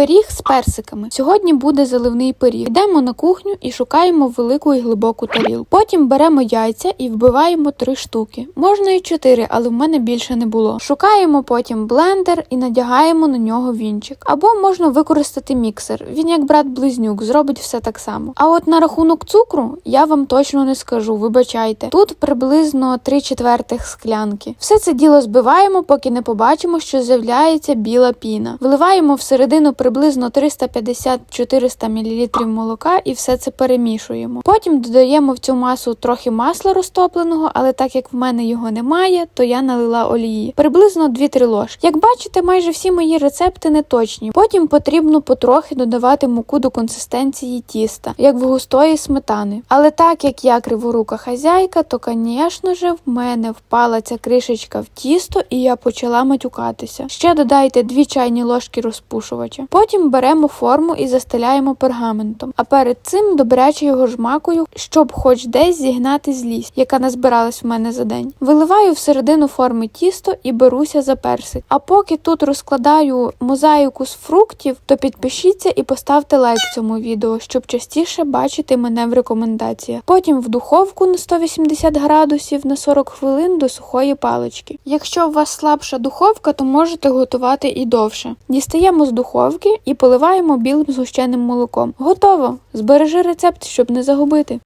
Пиріг з персиками. Сьогодні буде заливний пиріг. Йдемо на кухню і шукаємо велику і глибоку тарілку. Потім беремо яйця і вбиваємо три штуки. Можна і чотири, але в мене більше не було. Шукаємо потім блендер і надягаємо на нього вінчик. Або можна використати міксер. Він як брат-близнюк, зробить все так само. А от на рахунок цукру я вам точно не скажу. Вибачайте. Тут приблизно 3 четвертих склянки. Все це діло збиваємо, поки не побачимо, що з'являється біла піна. Вливаємо всередину приблизно 350-400 мл молока і все це перемішуємо. Потім додаємо в цю масу трохи масла розтопленого, але так як в мене його немає, то я налила олії. Приблизно 2-3 ложки. Як бачите, майже всі мої рецепти не точні. Потім потрібно потрохи додавати муку до консистенції тіста, як в густої сметани. Але так як я криворука хазяйка, то, звісно ж, в мене впала ця кришечка в тісто, і я почала матюкатися. Ще додайте 2 чайні ложки розпушувача. Потім беремо форму і застеляємо пергаментом. А перед цим добряче його жмакою, щоб хоч десь зігнати злість, яка назбиралась в мене за день. Виливаю всередину форми тісто і беруся за персик. А поки тут розкладаю мозаїку з фруктів, то підпишіться і поставте лайк цьому відео, щоб частіше бачити мене в рекомендаціях. Потім в духовку на 180 градусів на 40 хвилин до сухої палички. Якщо у вас слабша духовка, то можете готувати і довше. Дістаємо з духовки і поливаємо білим згущеним молоком. Готово! Збережи рецепт, щоб не загубити.